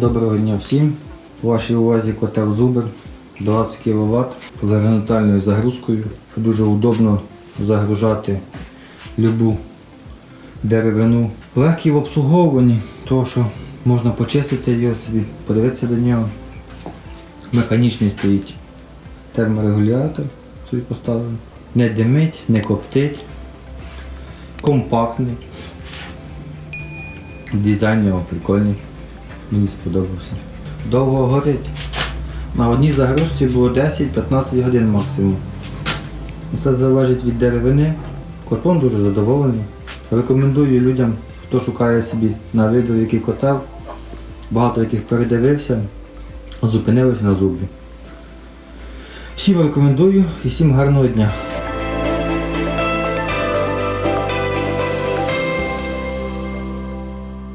Доброго дня всім. У вашій увазі котел Зубер 20 кВт з горизонтальною загрузкою, що дуже удобно загружати любу деревину. Легкий в обслуговуванні, тому що можна почистити його собі, подивитися до нього. Механічний стоїть терморегулятор собі поставлений. Не димить, не коптить. Компактний. Дизайн його прикольний. Мені сподобався. Довго горить. На одній загрузці було 10-15 годин максимум. Це залежить від деревини. Котон дуже задоволений. Рекомендую людям, хто шукає собі на вибір який котел, багато яких передивився, зупинилися на зубі. Всім рекомендую і всім гарного дня.